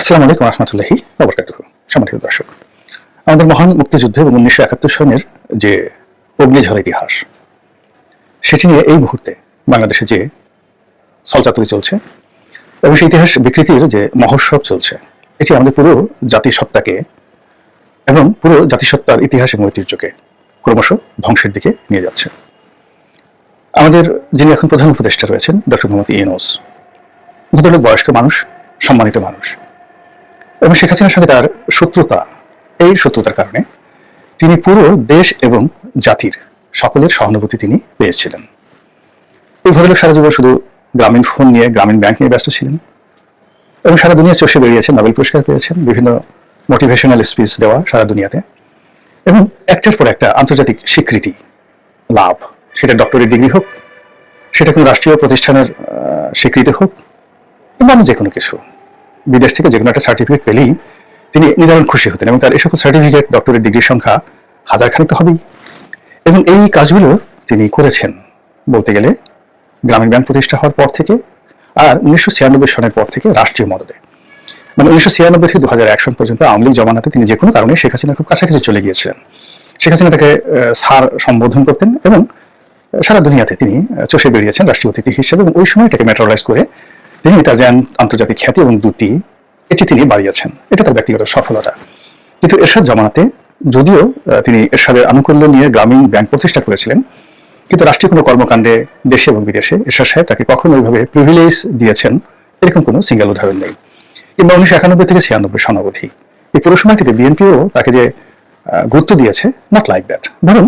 আসসালামু আলাইকুম রহমতুল্লাহি বরকাতুহ সম্মানিত দর্শক, আমাদের মহান মুক্তিযুদ্ধ এবং উনিশশো একাত্তর সনের যে অগ্নিঝড় ইতিহাস, সেটি নিয়ে এই মুহূর্তে বাংলাদেশে যে সলচাতুরি চলছে এবং সেই ইতিহাস বিকৃতির যে মহোৎসব চলছে, এটি আমাদের পুরো জাতিসত্তাকে এবং পুরো জাতিসত্তার ইতিহাস এবং ঐতিহ্যকে ক্রমশ ধ্বংসের দিকে নিয়ে যাচ্ছে। আমাদের যিনি এখন প্রধান উপদেষ্টা রয়েছেন, ডক্টর মোহাম্মদ ইনোস ভদ্রলোক, বয়স্ক মানুষ, সম্মানিত মানুষ এবং শেখ হাসিনার সঙ্গে তার শত্রুতা, এই শত্রুতার কারণে তিনি পুরো দেশ এবং জাতির সকলের সহানুভূতি তিনি পেয়েছিলেন। এই ভদ্রলোক সারা জীবন শুধু গ্রামীণ ফোন নিয়ে, গ্রামীণ ব্যাংক নিয়ে ব্যস্ত ছিলেন এবং সারা দুনিয়া চষে বেরিয়েছেন, নোবেল পুরস্কার পেয়েছেন, বিভিন্ন মোটিভেশনাল স্পিচ দেওয়া সারা দুনিয়াতে এবং একটার পর একটা আন্তর্জাতিক স্বীকৃতি লাভ, সেটা ডক্টরেট ডিগ্রি হোক, সেটা কোনো রাষ্ট্রীয় প্রতিষ্ঠানের স্বীকৃতি হোক, কিংবা যে কোনো কিছু। বিদেশ থেকে যে কোনো একটা সার্টিফিকেট পেলেই তিনি নিদারুণ খুশি হতেন এবং তার এই সকল সার্টিফিকেট ডক্টরেট ডিগ্রির সংখ্যা হাজার খানিক তো হবেই। এবং এই কাজগুলো তিনি করেছেন বলতে গেলে গ্রামীণ ব্যাংক প্রতিষ্ঠা হওয়ার পর থেকে আর উনিশশো ছিয়ানব্বই সনের পর থেকে রাষ্ট্রীয় মদতে। মানে উনিশশো ছিয়ানব্বই থেকে দু হাজার এক সন পর্যন্ত আওয়ামী লীগ জমানাতে তিনি যে কোনো কারণে শেখ হাসিনার খুব কাছাকাছি চলে গিয়েছিলেন। শেখ হাসিনা তাকে স্যার সম্বোধন করতেন এবং সারা দুনিয়াতে তিনি চষে বেরিয়েছেন রাষ্ট্রীয় অতিথি হিসেবে এবং ওই সময়টাকে মেট্রোলাইজ করে তিনি তার যে আন্তর্জাতিক খ্যাতি এবং দুটি এটি তিনি বাড়িয়েছেন। এটা তার ব্যক্তিগত সফলতা। কিন্তু এরশাদ জমানাতে যদিও তিনি এরশাদের আনুকূল্য নিয়ে গ্রামীণ ব্যাংক প্রতিষ্ঠা করেছিলেন, কিন্তু রাষ্ট্রীয় কোনো কর্মকাণ্ডে দেশে এবং বিদেশে এরশাদ সাহেব তাকে কখনো ওইভাবে প্রিভিলেজ দিয়েছেন, এরকম কোনো সিঙ্গেল উদাহরণ নেই। কিংবা উনিশশো একানব্বই থেকে ছিয়ানব্বই সনাবধি এই পুরো সময়টিতে বিএনপিও তাকে যে গুরুত্ব দিয়েছে নট লাইক দ্যাট ধরুন,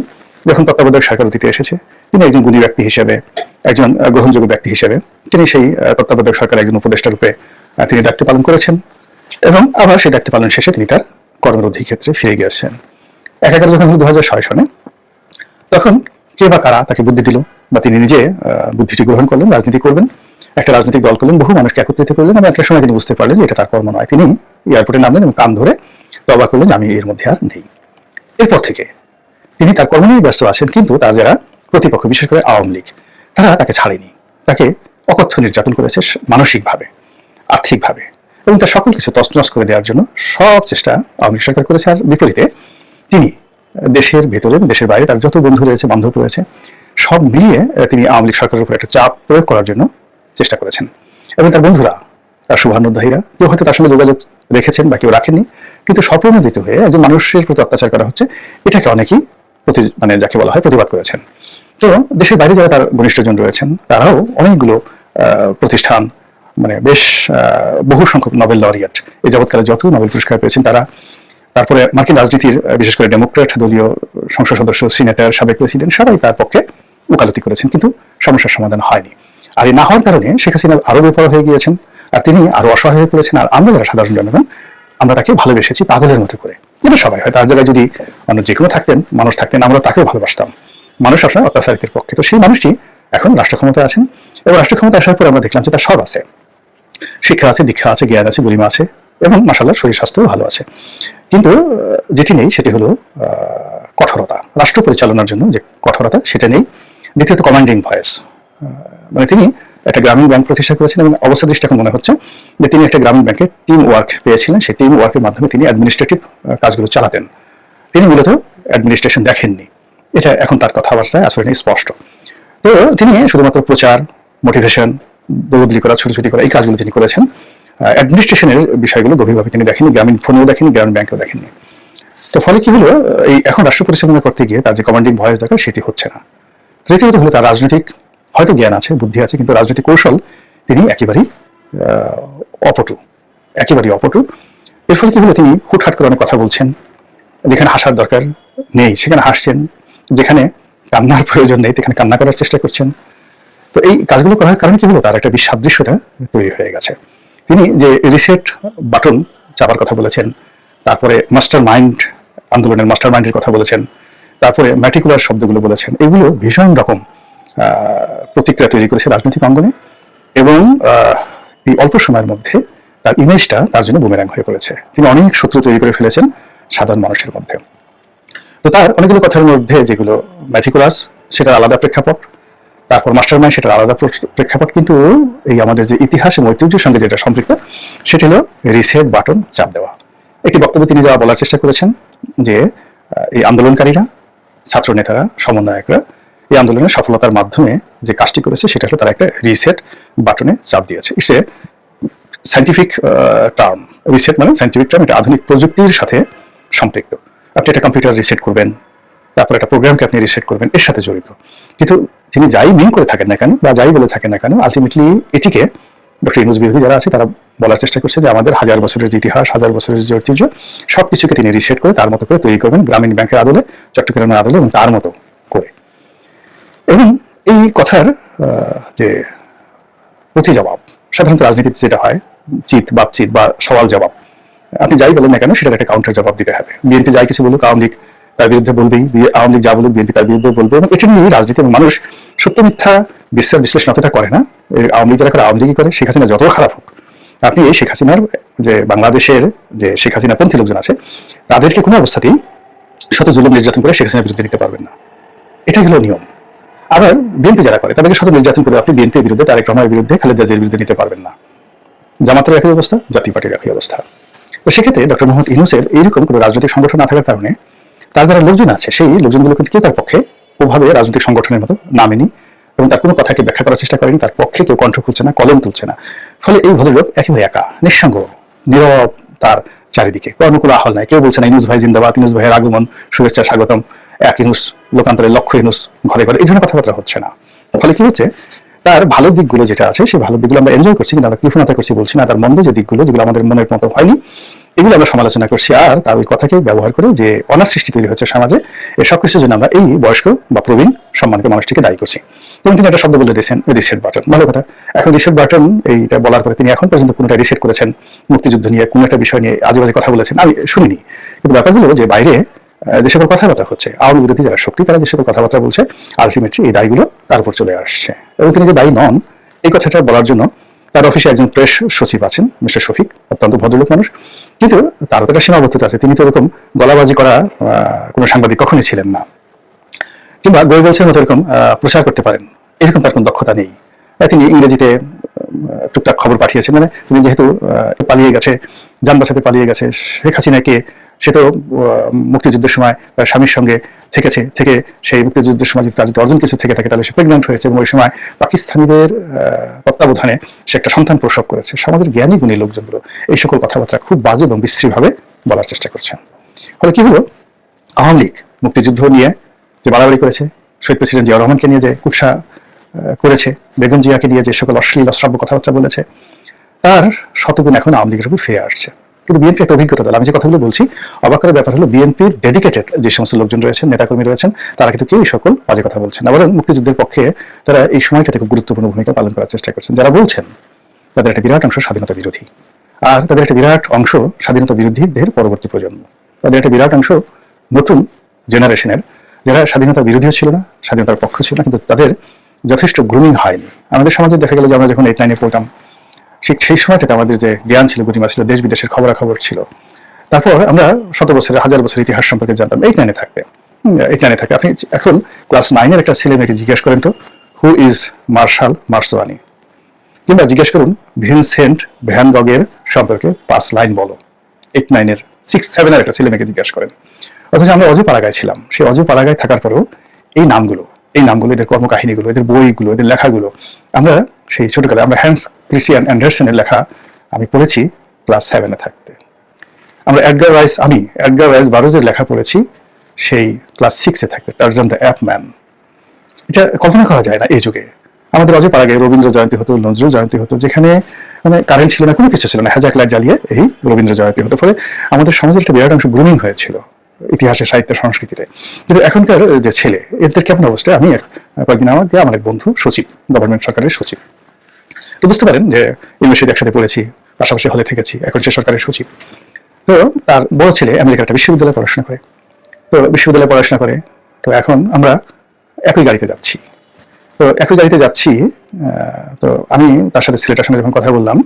যখন তত্ত্বাবধায়ক সরকার অতীতে এসেছে তিনি একজন গুণী ব্যক্তি হিসেবে, একজন গ্রহণযোগ্য ব্যক্তি হিসেবে তিনি সেই তত্ত্বাবধায়ক সরকার একজন উপদেষ্টা রূপে তিনি দায়িত্ব পালন করেছেন এবং আবার সেই দায়িত্ব পালন শেষে তিনি তার কর্মরোধী ক্ষেত্রে ফিরে গিয়েছেন। এক এগারো যখন দু হাজার ছয় সনে তখন কে বা কারা তাকে বুদ্ধি দিল বা তিনি নিজে বুদ্ধিটি গ্রহণ করলেন, রাজনীতি করবেন, একটা রাজনৈতিক দল করলেন, বহু মানুষকে একত্রিত করলেন এবং একটা সময় তিনি বুঝতে পারলেন যে এটা তার কর্ম নয়। তিনি এয়ারপোর্টে নামলেন এবং কান ধরে তবা করলেন আমি এর মধ্যে আর নেই। এরপর থেকে তিনি তার কর্ম নিয়ে ব্যস্ত আছেন, কিন্তু তার যারা প্রতিপক্ষ, বিশেষ করে আওয়ামী লীগ, তারা তাকে ছাড়েনি। তাকে অকথ্য নির্যাতন করেছে মানসিকভাবে, আর্থিকভাবে এবং তার সকল কিছু তছনছ করে দেওয়ার জন্য সব চেষ্টা আওয়ামী লীগ সরকার করেছে। আর বিপরীতে তিনি দেশের ভেতরে দেশের বাইরে তার যত বন্ধু রয়েছে, বান্ধব রয়েছে, সব মিলিয়ে তিনি আওয়ামী লীগ সরকারের উপর একটা চাপ প্রয়োগ করার জন্য চেষ্টা করেছেন। এবং তার বন্ধুরা, তার শুভানুধ্যায়ীরা কেউ হয়তো তার সঙ্গে যোগাযোগ রেখেছেন বা কেউ রাখেননি, কিন্তু স্বপ্রণোদিত হয়ে একজন মানুষের প্রতি অত্যাচার করা হচ্ছে, এটাকে অনেকেই প্রতি মানে যাকে বলা হয় প্রতিবাদ করেছেন। তো দেশের বাইরে যারা তার ঘনিষ্ঠজন রয়েছেন, তারাও অনেকগুলো প্রতিষ্ঠান মানে বেশ বহু সংখ্যক নোবেল লরিয়েট এই যাবৎকালে যত নোবেল পুরস্কার পেয়েছেন তারা। তারপরে মার্কিন রাজনীতির, বিশেষ করে ডেমোক্রেট দলীয় সংসদ সদস্য, সিনেটর, সাবেক প্রেসিডেন্ট, সবাই তার পক্ষে ওকালতি করেছেন, কিন্তু সমস্যার সমাধান হয়নি। আর এই না হওয়ার কারণে শেখ হাসিনা আরও বেপর হয়ে গিয়েছেন, আর তিনি আরও অসহায় হয়ে পড়েছেন, আর আমরা যারা সাধারণ জনগণ, আমরা তাকে ভালোবেসেছি পাগলের মতো করে। এটা সবাই হয়, তার জায়গায় যদি অন্য যে কোনো থাকতেন, মানুষ থাকতেন আমরা তাকেও ভালোবাসতাম। মানুষ সবসময় অত্যাচারিতের পক্ষে। তো সেই মানুষটি এখন রাষ্ট্র ক্ষমতায় আছেন এবং রাষ্ট্র ক্ষমতায় আসার পর আমরা দেখলাম যে তার সব আছে। শিক্ষা আছে, দীক্ষা আছে, জ্ঞান আছে গরিমা আছে এবং মাসাল্লাহ শরীর স্বাস্থ্যও ভালো আছে। কিন্তু যেটি নেই সেটি হলো কঠোরতা। রাষ্ট্র পরিচালনার জন্য যে কঠোরতা, সেটা নেই। দ্বিতীয়ত কমান্ডিং ভয়েস মানে তিনি একটা গ্রামীণ ব্যাংক প্রতিষ্ঠা করেছেন এবং অবস্থা দৃষ্টি এখন মনে হচ্ছে যে তিনি একটা গ্রামীণ ব্যাংকে টিম ওয়ার্ক পেয়েছিলেন। সেই টিম ওয়ার্কের মাধ্যমে তিনি অ্যাডমিনিস্ট্রেটিভ কাজগুলো চালাতেন। তিনি মূলত অ্যাডমিনিস্ট্রেশন দেখেননি। এটা এখন তার কথাবার্তায় আসলে স্পষ্ট। তো তিনি শুধুমাত্র প্রচার মোটিভেশন দৌড়দলি করা ছুটি করা, এই কাজগুলো তিনি করেছেন। অ্যাডমিনিস্ট্রেশনের বিষয়গুলো গভীরভাবে তিনি দেখেননি, গ্রামীণ ফোনেও দেখেনি গ্রামীণ ব্যাংকেও দেখেননি। তো ফলে কি হলো, এই এখন রাষ্ট্র পরিচালনা করতে গিয়ে তার যে কমান্ডিং ভয়েস দরকার সেটি হচ্ছে না। তৃতীয়ত হলো তার রাজনৈতিক, হয়তো জ্ঞান আছে, বুদ্ধি আছে, কিন্তু রাজনৈতিক কৌশল তিনি একেবারেই অপটু একেবারেই অপটু। এর ফলে কি হলো, তিনি হুটহাট করে অনেক কথা বলছেন, যেখানে হাসার দরকার নেই, সেখানে হাসছেন যেখানে কান্নার প্রয়োজন নেই সেখানে কান্না করার চেষ্টা করছেন। তো এই কাজগুলো করার কারণে কি হলো? তার একটা বিসাদৃশ্যতা তৈরি হয়ে গেছে। তিনি যে রিসেট বাটন চাপার কথা বলেছেন, তারপরে মাস্টার মাইন্ড আন্দোলনের মাস্টার মাইন্ডের কথা বলেছেন, তারপরে ম্যাটিকুলার শব্দগুলো বলেছেন, এগুলো ভীষণ রকম প্রতিক্রিয়া তৈরি করেছে রাজনৈতিক অঙ্গনে এবং এই অল্প সময়ের মধ্যে তার ইমেজটা তার জন্য বুমেরাং হয়ে পড়েছে। তিনি অনেক শত্রু তৈরি করে ফেলেছেন সাধারণ মানুষের মধ্যে। তো তার অনেকগুলো কথার মধ্যে যেগুলো ম্যাটিকুলাস সেটা আলাদা প্রেক্ষাপট, তারপর মাস্টার মাইন্ড সেটার আলাদা প্র- প্রেক্ষাপট, কিন্তু এই আমাদের যে ইতিহাস এবং ঐতিহ্যের সঙ্গে যেটা সম্পৃক্ত, সেটা হলো রিসেট বাটন চাপ দেওয়া। একটি বক্তব্য তিনি যা বলার চেষ্টা করেছেন যে এই আন্দোলনকারীরা ছাত্র নেতারা সমন্বয়করা, এই আন্দোলনের সফলতার মাধ্যমে যে কাজটি করেছে, সেটা হলো তারা একটা রিসেট বাটনে চাপ দিয়েছে। এ সাইন্টিফিক টার্ম রিসেট মানে সাইন্টিফিক টার্ম এটা আধুনিক প্রযুক্তির সাথে সম্পৃক্ত। আপনি একটা কম্পিউটার রিসেট করবেন, তারপর একটা প্রোগ্রামকে আপনি রিসেট করবেন, এর সাথে জড়িত। কিন্তু তিনি যাই মিন করে থাকেন না কেন বা যাই বলে থাকেন না কেন আলটিমেটলি এটিকে ডক্টর ইউনুস বিরোধী যারা আছে, তারা বলার চেষ্টা করছে যে আমাদের হাজার বছরের যে ইতিহাস, হাজার বছরের যে ঐতিহ্য সব কিছুকে তিনি রিসেট করে তার মতো করে তৈরি করবেন গ্রামীণ ব্যাংকের আদলে, চট্টগ্রামের আদলে এবং তার মতো করে। এবং এই কথার যে প্রতি জবাব সাধারণত রাজনীতিতে যেটা হয়, চিত, বাতচিত বা সওয়াল জবাব আপনি যাই বলেন না কেন, সেটার একটা কাউন্টার জবাব দিতে হবে। বিএনপি যাই কিছু বলুক, আওয়ামী লীগ তার বিরুদ্ধে বলবেই আওয়ামী লীগ যা বলুক বিএনপি তার বিরুদ্ধে বলবে এবং এটা নিয়ে রাজনীতি মানুষ সত্য মিথ্যা বিশ্লেষ বিশ্লেষণ অতটা করে না। আওয়ামী লীগ যারা করে, আওয়ামী লীগই করে, শেখ হাসিনা যত খারাপ হোক। আপনি এই শেখ হাসিনার যে বাংলাদেশের যে শেখ হাসিনা পন্থী লোকজন আছে, তাদেরকে কোনো অবস্থাতেই শত জুলুম নির্যাতন করে শেখ হাসিনার বিরুদ্ধে দিতে পারবেন না। এটাই হলো নিয়ম। আবার বিএনপি যারা করে, তাদেরকে শত নির্যাতন করে আপনি বিএনপির বিরুদ্ধে, তারেক রহমানের বিরুদ্ধে, খালেদা জিয়ার বিরুদ্ধে নিতে পারবেন না। জামাতের একই অবস্থা, জাতীয় পার্টির একই অবস্থা। তো সেক্ষেত্রে ডক্টর মোহাম্মদ ইউনুসের এইরকম কোনো রাজনৈতিক সংগঠন না থাকার কারণে তার যারা লোকজন আছে, সেই লোকজনগুলো কিন্তু কেউ তার পক্ষে ওভাবে রাজনৈতিক সংগঠনের মতো নামেনি এবং তার কোনো কথাকে ব্যাখ্যা করার চেষ্টা করেনি, তার পক্ষে কেউ কণ্ঠ খুলছে না, কলম তুলছে না। ফলে এই ভদ্রলোক একেবারে একা, নিঃসঙ্গ, নীরব তার চারিদিকে। কর্মকুল আহল নাই, কেউ বলছে না ইনুস ভাই জিন্দাবাদ ইনুস ভাইয়ের আগমন, শুভেচ্ছা, স্বাগতম, এক ইনুস লোকান্তরে লক্ষ্য ইনুস ঘরে ঘরে, এই ধরনের কথাবার্তা হচ্ছে না। ফলে কি হচ্ছে তার ভালো দিকগুলো যেটা আছে, সেই ভালো দিকগুলো আমরা এনজয় করছি, কিন্তু আমরা কৃপণতা করছি, বলছি না, তার মন্দ যে দিকগুলো, যেগুলো আমাদের মনের মতো হয়নি, এগুলো আমরা সমালোচনা করছি। আর তার ওই কথাকে ব্যবহার করে যে অনার সৃষ্টি তৈরি হচ্ছে সমাজে এই সব কিছুর জন্য আমরা এই বয়স্ক বা প্রবীণ সম্মানিত মানুষটিকে দায়ী করছি। এবং তিনি একটা শব্দ বলে দিয়েছেন রিসেট বাটন ভালো কথা। এখন রিসেট বাটন এইটা বলার পরে তিনি এখন পর্যন্ত কোনোটা রিসেট করেছেন। মুক্তিযুদ্ধ নিয়ে কোনো একটা বিষয় নিয়ে আজে বাজে কথা বলেছেন। আমি শুনিনি। কিন্তু ব্যাপারগুলো যে বাইরে যে সকল কথাবার্তা হচ্ছে, আওয়ামী বিরোধী যারা শক্তি, তারা যে সকল কথাবার্তা বলছে আলটিমেটলি এই দায়গুলো তার উপর চলে আসছে। এবং তিনি যে দায়ী নন, এই কথাটা বলার জন্য তার অফিসে একজন প্রেস সচিব আছেন মিস্টার শফিক, অত্যন্ত ভদ্রলোক মানুষ। কিন্তু তারও তো একটা সীমাবদ্ধতা আছে, তিনি তো এরকম গলাবাজি করা কোনো সাংবাদিক কখনোই ছিলেন না। কিংবা গোয়েবলসের মতো এরকম প্রচার করতে পারেন, এরকম তার কোনো দক্ষতা নেই। তিনি ইংরেজিতে টুকটাক খবর পাঠিয়েছেন মানে তিনি যেহেতু পালিয়ে গেছে, যান বাঁচাতে পালিয়ে গেছে, শেখ হাসিনাকে সে তো মুক্তিযুদ্ধের সময় তার স্বামীর সঙ্গে থেকেছে, থেকে সেই মুক্তিযুদ্ধের সময় যদি তার যদি অর্জন কিছু থেকে থাকে, তাহলে সে প্রেগনেন্ট হয়েছে এবং ওই সময় পাকিস্তানিদের তত্ত্বাবধানে সে একটা সন্তান প্রসব করেছে। সমাজের জ্ঞানী গুণী লোকজনগুলো এই সকল কথাবার্তা খুব বাজে এবং বিশ্রীভাবে বলার চেষ্টা করছেন। ফলে কি হলো? আওয়ামী লীগ মুক্তিযুদ্ধ নিয়ে যে বাড়াবাড়ি করেছে, শহীদ প্রেসিডেন্ট জিয়াউর রহমানকে নিয়ে যে কুৎসা করেছে, বেগম জিয়াকে নিয়ে যে সকল অশ্লীল, অশ্রাব্য কথাবার্তা বলেছে, তার শতগুণ এখন আওয়ামী লীগের উপর ফিরে আসছে। কিন্তু বিএনপি একটা অভিজ্ঞতা দল। আমি যে কথাগুলো বলছি, অবাক করার ব্যাপার হলো বিএনপির ডেডিকেটেড যে সমস্ত লোকজন রয়েছেন, নেতাকর্মী রয়েছেন, তারা কিন্তু কেউ সকল বাজে কথা বলছেন না। বরং মুক্তিযুদ্ধের পক্ষে তারা এই সময়টাতে খুব গুরুত্বপূর্ণ ভূমিকা পালন করার চেষ্টা করছেন। যারা বলছেন, তাদের একটা বিরাট অংশ স্বাধীনতা বিরোধী। আর তাদের একটা বিরাট অংশ স্বাধীনতা বিরোধীদের পরবর্তী প্রজন্ম। তাদের একটা বিরাট অংশ নতুন জেনারেশনের, যারা স্বাধীনতা বিরোধীও ছিল না, স্বাধীনতার পক্ষ ছিল না, কিন্তু তাদের যথেষ্ট গ্রুমিং হয়নি। আমাদের সমাজে দেখা গেল যে আমরা যখন এইট নাইনে পড়তাম ঠিক সেই সময়টাতে আমাদের যে জ্ঞান ছিল, গরিমা ছিল, দেশ বিদেশের খবরাখবর ছিল। তারপর আমরা শত বছরের, হাজার বছরের ইতিহাস সম্পর্কে জানতাম। এইট নাইনে থাকবে। এইট নাইনে থাকে আপনি এখন ক্লাস নাইনের একটা ছেলে মেয়েকে জিজ্ঞেস করেন তো হু ইজ মার্শাল মার্সওয়ানি কিংবা জিজ্ঞেস করুন ভিনসেন্ট ভ্যানগগের সম্পর্কে পাঁচ লাইন বলো। এইট নাইনের সিক্স সেভেনের একটা ছেলে মেয়েকে জিজ্ঞেস করেন। অথচ আমরা অজু পাড়াগায় ছিলাম। সেই অজু পাড়াগায় থাকার পরেও এই নামগুলো এই নামগুলো, এদের কর্মকাহিনীগুলো, এদের বইগুলো, এদের লেখাগুলো, আমরা সেই ছোটকালে আমরা হ্যান্স ক্রিস্টিয়ান অ্যান্ডারসনের লেখা আমি পড়েছি ক্লাস সেভেনে থাকতে। আমরা এডগার রাইস আমি এডগার রাইস বারোজের লেখা পড়েছি সেই ক্লাস সিক্সে থাকতে টার্জান দ্য অ্যাপ ম্যান এটা কল্পনা করা যায় না এই যুগে। আমাদের অজয় পাড়াগে রবীন্দ্র জয়ন্তী হতো, নজরুল জয়ন্তী হতো, যেখানে মানে কারেন্ট ছিল না, কোনো কিছু ছিল না হ্যাজাক লাইট জ্বালিয়ে এই রবীন্দ্র জয়ন্তী হতো ফলে আমাদের সমাজের একটা বিরাট অংশ গ্রুমিং হয়েছিল। ইতিহাসে সাহিত্য সংস্কৃতিতে। কিন্তু এখনকার যে ছেলে, এদের কেমন অবস্থায় আমি এক- কয়েকদিন আমাকে আমার এক বন্ধু সচিব গভর্নমেন্ট সরকারের সচিব। তো বুঝতে পারেন যে ইউনিভার্সিটি একসাথে পড়েছি, পাশাপাশি হলে থেকেছি, এখন সে সরকারের সচিব। তো তার বড় ছেলে আমেরিকার একটা বিশ্ববিদ্যালয়ে পড়াশোনা করে। তো বিশ্ববিদ্যালয়ে পড়াশোনা করে, তো এখন আমরা একই গাড়িতে যাচ্ছি। তো একই গাড়িতে যাচ্ছি তো আমি তার সাথে ছেলেটার সঙ্গে যখন কথা বললাম,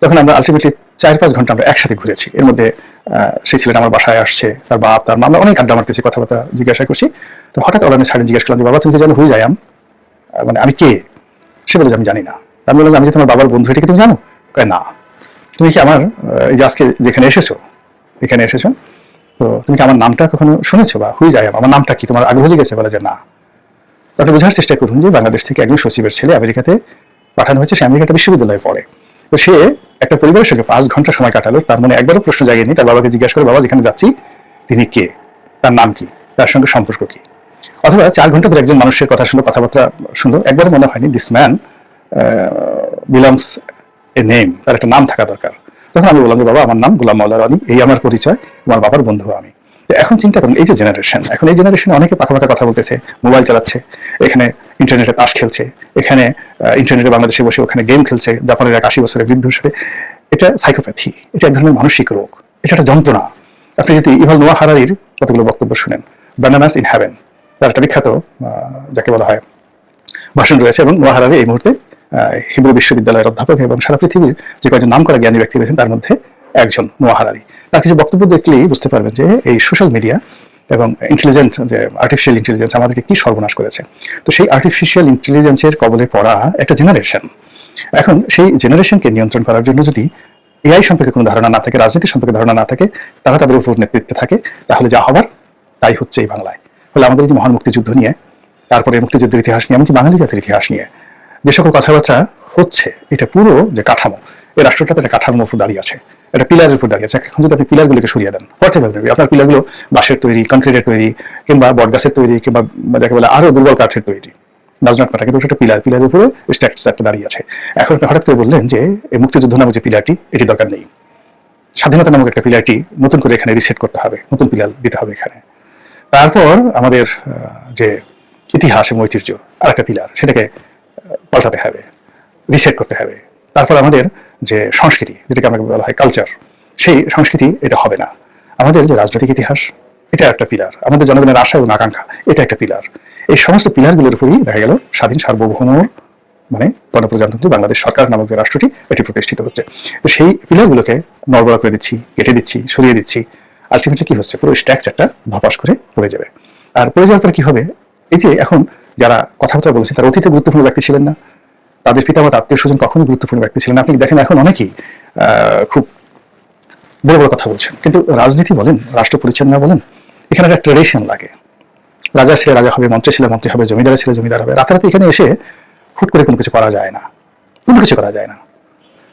তখন আমরা আলটিমেটলি চার পাঁচ ঘণ্টা আমরা একসাথে ঘুরেছি। এর মধ্যে সেই ছেলেটা আমার বাসায় আসছে, তার বাপ, তার মা আমরা অনেক আড্ডা মারতেছি, কথাবার্তা জিজ্ঞাসা করছি। তো হঠাৎ ওরা সাড়ে জিজ্ঞেস করলাম যে, বাবা, তুমি জানো হুই যাই মানে আমি কে? সে বলে আমি জানি না। আমি বললাম আমি তোমার বাবার বন্ধু? এটা কি তুমি জানো? কয়, না। তুমি কি আমার এই যে আজকে যেখানে এসেছ, এখানে এসেছ? তো তুমি কি আমার নামটা কখনো শুনেছো বা হুই যায় আমার নামটা কি? তোমার আগ্রহ জেগেছে? বলে যে, না। আপনি বোঝার চেষ্টা করুন যে, বাংলাদেশ থেকে একজন সচিবের ছেলে আমেরিকাতে পাঠানো হয়েছে, সে আমেরিকাটা বিশ্ববিদ্যালয়ে পড়ে। তো সে একটা পরিবারের সঙ্গে পাঁচ ঘণ্টা সময় কাটালো, তার মনে একবারও প্রশ্ন জাগেনি তার বাবাকে জিজ্ঞাসা করে, বাবা, যেখানে যাচ্ছি, তিনি কে? তার নাম কি? তার সঙ্গে সম্পর্ক কি? অথবা চার ঘণ্টা ধরে একজন মানুষের কথা শুনলো কথাবার্তা শুনলো, একবারও মনে হয়নি this man belongs a name তার একটা নাম থাকা দরকার। তখন আমি বললাম যে, বাবা, আমার নাম গোলাম মাওলা রানী, এই আমার পরিচয়, আমার বাবার বন্ধু আমি। এখন চিন্তা করুন, এই যে জেনারেশন এখন এই জেনারেশনে অনেকে পাকা পাকা কথা বলতেছে মোবাইল চালাচ্ছে, এখানে ইন্টারনেটে তাস খেলছে, এখানে ইন্টারনেটে বাংলাদেশে বসে ওখানে গেম খেলছে, জাপানের এক আশি বছরের বৃদ্ধর সাথে এটা সাইকোপ্যাথি এটা এক ধরনের মানসিক রোগ, এটা একটা যন্ত্রণা। আপনি যদি ইভাল নোয়া হারারির কতগুলো বক্তব্য শুনেন, বানানাস ইন হ্যাভেন, তার একটা বিখ্যাত যাকে বলা হয় ভাষণ রয়েছে, এবং নোয়া হারারি এই মুহূর্তে হিব্রু বিশ্ববিদ্যালয়ের অধ্যাপক এবং সারা পৃথিবীর যে কয়েকজন নাম করা জ্ঞানী ব্যক্তি রয়েছেন, তার মধ্যে একজন নোয়া হারারি। তার কিছু বক্তব্য দেখলেই বুঝতে পারবেন যে এই সোশ্যাল মিডিয়া এবং ইন্টেলিজেন্স যে আর্টিফিশিয়াল ইন্টেলিজেন্স আমাদেরকে কি সর্বনাশ করেছে? তো সেই আর্টিফিশিয়াল ইন্টেলিজেন্সের কবলে পড়া একটা জেনারেশন এখন সেই জেনারেশনকে নিয়ন্ত্রণ করার জন্য যদি এআই সম্পর্কে কোনো ধারণা না থাকে, রাজনীতি সম্পর্কে ধারণা না থাকে, তারা তাদের উপর নেতৃত্বে থাকে, তাহলে যা হবার তাই হচ্ছে এই বাংলায়। ফলে আমাদের যে মহান মুক্তিযুদ্ধ নিয়ে, তারপরে মুক্তিযুদ্ধের ইতিহাস নিয়ে, এমনকি বাঙালি জাতির ইতিহাস নিয়ে, যে সকল কথাবার্তা হচ্ছে, এটা পুরো যে কাঠামো এই রাষ্ট্রটাতে একটা কাঠামোর উপর দাঁড়িয়ে আছে, একটা পিলারের উপর দাঁড়িয়ে আছে। এখন যদি আপনি পিলারগুলোকে সরিয়ে দেন হোয়াট এভার আপনার পিলারগুলো বাঁশের তৈরি কনক্রিটের তৈরি, কিংবা বটগাছের তৈরি, কিংবা যাকে বলে আরও দুর্বল কাঠের তৈরি। ডাজ নট ম্যাটার কিন্তু একটা পিলার, পিলারের উপরে স্ট্যাকচার একটা দাঁড়িয়ে আছে। এখন আপনি হঠাৎ করে বললেন যে, এই মুক্তিযুদ্ধ নামক যে পিলারটি, এটি দরকার নেই। স্বাধীনতা নামক একটা পিলারটি নতুন করে এখানে রিসেট করতে হবে, নতুন পিলার দিতে হবে এখানে। তারপর আমাদের যে ইতিহাস এবং ঐতিহ্য আর একটা পিলার, সেটাকে পাল্টাতে হবে রিসেট করতে হবে। তারপর আমাদের যে সংস্কৃতি, যেটাকে আমাকে বলা হয় কালচার সেই সংস্কৃতি এটা হবে না। আমাদের যে রাজনৈতিক ইতিহাস, এটা একটা পিলার আমাদের জনগণের আশা এবং আকাঙ্ক্ষা, এটা একটা পিলার এই সমস্ত পিলারগুলোর উপরই দেখা গেল স্বাধীন সার্বভৌমর মানে গণপ্রজাতন্ত্রী বাংলাদেশ সরকার নামক যে রাষ্ট্রটি, এটি প্রতিষ্ঠিত হচ্ছে। তো সেই পিলারগুলোকে নড়বড়া করে দিচ্ছি, কেটে দিচ্ছি, সরিয়ে দিচ্ছি। আলটিমেটলি কি হচ্ছে? পুরো স্ট্রাকচারটা ধপাস করে পড়ে যাবে। আর পড়ে যাওয়ার পরে কি হবে? এই যে এখন যারা কথাবার্তা বলছে, তারা অতীতে গুরুত্বপূর্ণ ব্যক্তি ছিলেন না। তাদের পিতা মাতা আত্মীয় স্বজন কখনোই গুরুত্বপূর্ণ ব্যক্তি ছিলেন আপনি দেখেন এখন অনেকেই খুব বড় বড় কথা বলছেন। কিন্তু রাজনীতি বলেন, রাষ্ট্র পরিচালনা বলেন, এখানে একটা ট্রেডিশন লাগে। রাজা ছেলে, রাজা হবে, মন্ত্রী ছেলে, মন্ত্রী হবে, জমিদার ছেলে, জমিদার হবে। রাতারাতি এখানে এসে হুট করে কোনো কিছু করা যায় না। কোনো কিছু করা যায় না।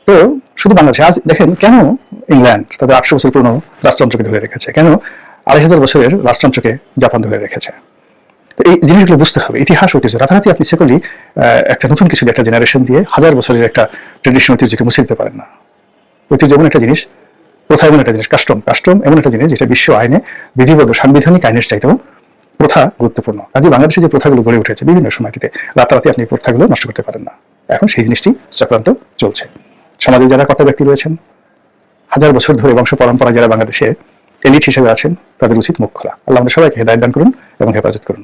তো শুধু বাংলাদেশে, আজ দেখেন কেন ইংল্যান্ড তাদের আটশো বছর পুরনো রাজতন্ত্রকে ধরে রেখেছে? কেন আড়াই হাজার বছরের রাজতন্ত্রকে জাপান ধরে রেখেছে? এই জিনিসগুলো বুঝতে হবে। ইতিহাস ঐতিহ্য রাতারাতি আপনি সেগুলি একটা নতুন কিছু একটা জেনারেশন দিয়ে হাজার বছরের একটা ট্রেডিশন ঐতিহ্যকে মুছে দিতে পারেন না। ঐতিহ্য এমন একটা জিনিস, প্রথা এমন একটা জিনিস কাস্টম কাস্টম এমন একটা জিনিস যেটা বিশ্ব আইনে বিধিবদ্ধ, সাংবিধানিক আইনের চাইতেও প্রথা গুরুত্বপূর্ণ। কাজে বাংলাদেশে যে প্রথাগুলো গড়ে উঠেছে, বিভিন্ন সময়টিতে রাতারাতি আপনি প্রথাগুলো নষ্ট করতে পারেন না। এখন সেই জিনিসটি চক্রান্ত চলছে। সমাজে যারা কর্তা ব্যক্তি রয়েছেন, হাজার বছর ধরে বংশ পরম্পরা যারা বাংলাদেশে এলিট হিসেবে আছেন, তাদের উচিত মুখ খোলা। আল্লাহ আমাদের সবাইকে হেদায়ত দান করুন এবং হেফাজত করুন।